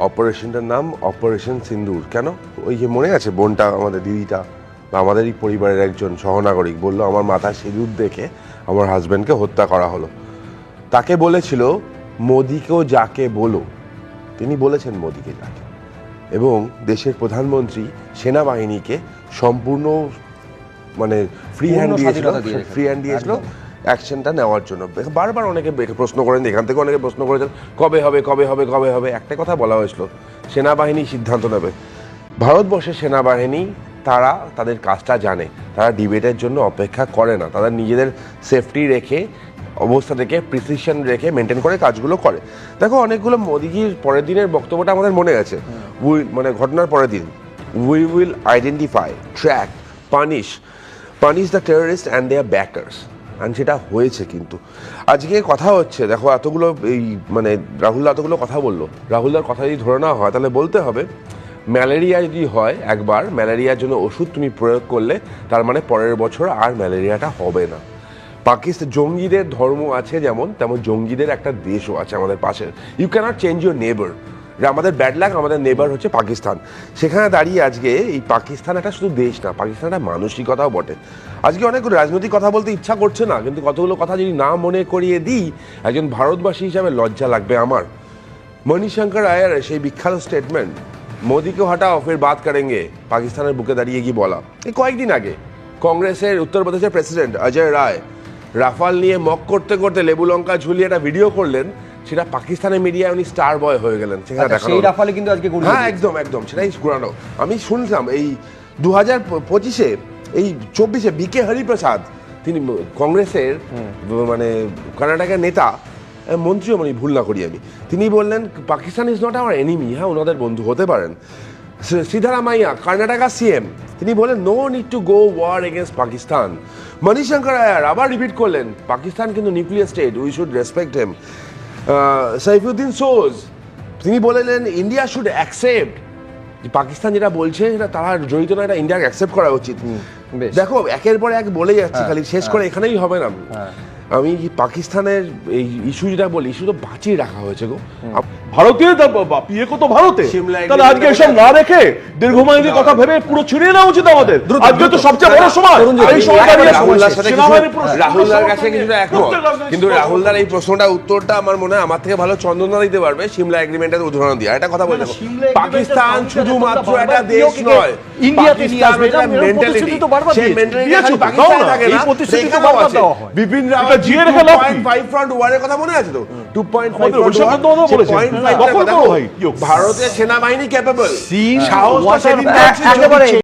অপারেশনটার নাম অপারেশন সিন্দুর। কেন? ওই যে মনে আছে বোনটা আমাদের দিদিটা বা আমাদেরই পরিবারের একজন সহনাগরিক বলল আমার মাথায় সিঁদুর দেখে আমার হাজব্যান্ডকে হত্যা করা হলো। তাকে বলেছিল মোদিকেও যাকে বলো। তিনি বলেছেন মোদিকে যাকে। এবং দেশের প্রধানমন্ত্রী সেনাবাহিনীকে সম্পূর্ণ মানে ফ্রি হ্যান্ড দিয়েছিল। ফ্রি হ্যান্ড দিয়েছিল। অ্যাকশনটা নেওয়ার জন্য। বারবার অনেকে প্রশ্ন করেন, এখান থেকে অনেকে প্রশ্ন করেছেন, কবে হবে কবে হবে কবে হবে? একটা কথা বলা হয়েছিল, সেনাবাহিনী সিদ্ধান্ত নেবে। ভারতবর্ষের সেনাবাহিনী, তারা তাদের কাজটা জানে। তারা ডিবেটের জন্য অপেক্ষা করে না। তারা নিজেদের সেফটি রেখে, অবস্থা থেকে প্রিসিশন রেখে মেনটেন করে কাজগুলো করে। দেখো, অনেকগুলো মোদিজির পরের দিনের বক্তব্যটা আমাদের মনে আছে। উই মানে ঘটনার পরের দিন। We will identify track punish punish the terrorist and their backers and সেটা হয়েছে কিন্তু। আজকে কথা হচ্ছে, দেখো এতগুলো এই মানে রাহুল এতগুলো কথা বলল। রাহুলদার কথা যদি ধরে নেওয়া হয়, তাহলে বলতে হবে, ম্যালেরিয়া যদি হয় একবার, ম্যালেরিয়ার জন্য ওষুধ তুমি প্রয়োগ করলে, তার মানে পরের বছর আর ম্যালেরিয়াটা হবে না। পাকিস্তান, জঙ্গিদের ধর্ম আছে যেমন, তেমন জঙ্গিদের একটা দেশও আছে আমাদের পাশের ইউ ক্যানট চেঞ্জ ইউর নেবার আমাদের ব্যাড লাক আমাদের নেবার হচ্ছে পাকিস্তান। সেখানে দাঁড়িয়ে আজকে এই পাকিস্তান একটা শুধু দেশ না, পাকিস্তান একটা মানসিকতাও বটে। আজকে অনেক রাজনৈতিক কথা বলতে ইচ্ছা করছে না, কিন্তু কতগুলো কথা যদি না মনে করিয়ে দিই, একজন ভারতবাসী হিসাবে লজ্জা লাগবে আমার। মণিশঙ্কর আয়ার সেই বিখ্যাত স্টেটমেন্ট মোদিকে হটাও ফের বাদ করেঙ্গে, পাকিস্তানের বুকে দাঁড়িয়ে গিয়ে বলা? এই কয়েকদিন আগে কংগ্রেসের উত্তরপ্রদেশের প্রেসিডেন্ট অজয় রায়, রাফাল নিয়ে মক করতে করতে লেবু লঙ্কা ঝুলিয়ে একটা ভিডিও করলেন সেটা পাকিস্তানের মিডিয়ায় উনি স্টার বয় হয়ে গেলেন সেখানে আচ্ছা, সেই রাফালে কিন্তু আজকে হ্যাঁ একদম একদম সেটাই ঘুরানো। আমি শুনলাম এই দু হাজার পঁচিশে এই চব্বিশে বি কে হরিপ্রসাদ তিনি কংগ্রেসের মানে কর্ণাটকের নেতা মন্ত্রীও মানে ভুল না করি আমি। তিনি বললেন পাকিস্তান ইজ নট আমার এনিমি হ্যাঁ ওনাদের বন্ধু হতে পারেন। সিদ্ধারামাইয়া কর্ণাটকা সিএম তিনি বলেন no need to go war against Pakistan. Manishankar Aiyar আবার রিপিট করলেন পাকিস্তান কিন্তু nuclear state we should respect them Saifuddin Soz তিনি বলেলেন ইন্ডিয়া শুড অ্যাকসেপ্ট যে পাকিস্তান যেটা বলছে সেটা তারা জড়িত না এটা ইন্ডিয়াকে অ্যাকসেপ্ট করা উচিত। দেখো একের পর এক বলে যাচ্ছে হ্যাঁ, খালি শেষ করে এখানেই হবে না। হ্যাঁ। আমি পাকিস্তানের এই ইস্যু যেটা বলি ইস্যু তো বাঁচিয়ে রাখা হয়েছে গো। আপ- ভারতে বিয়ে কত ভারতে। তাহলে আজকে এসব না রেখে দীর্ঘমেয়াদী কথা ভেবে পুরো ছিনিয়ে নেওয়া উচিত আমাদের। আজকে তো সবচেয়ে বড় সময়। এই রাহুলদার কিছু- কিছুটা একমত। কিন্তু রাহুলদার এই প্রশ্নটা উত্তরটা আমার মনে হয় আমার থেকে ভালো চন্দনা দিতে পারবে সিমলা এগ্রিমেন্টের উদাহরণ দিয়ে। একটা কথা বলে না, দেখো সিমলা agreement-এর পাকিস্তান শুধুমাত্র একটা দেশ নয়। বিপিন রাওয়াত জিয়ে রেখে 2.5 ফ্রন্ট ওয়ারের কথা মনে আছে তো? 2.5 ফ্রন্ট ওয়ার তো পয়েন্ট দখল করো ভাই, ভারতের সেনাবাহিনী ক্যাপেবল সাহস সেদিন একেবারে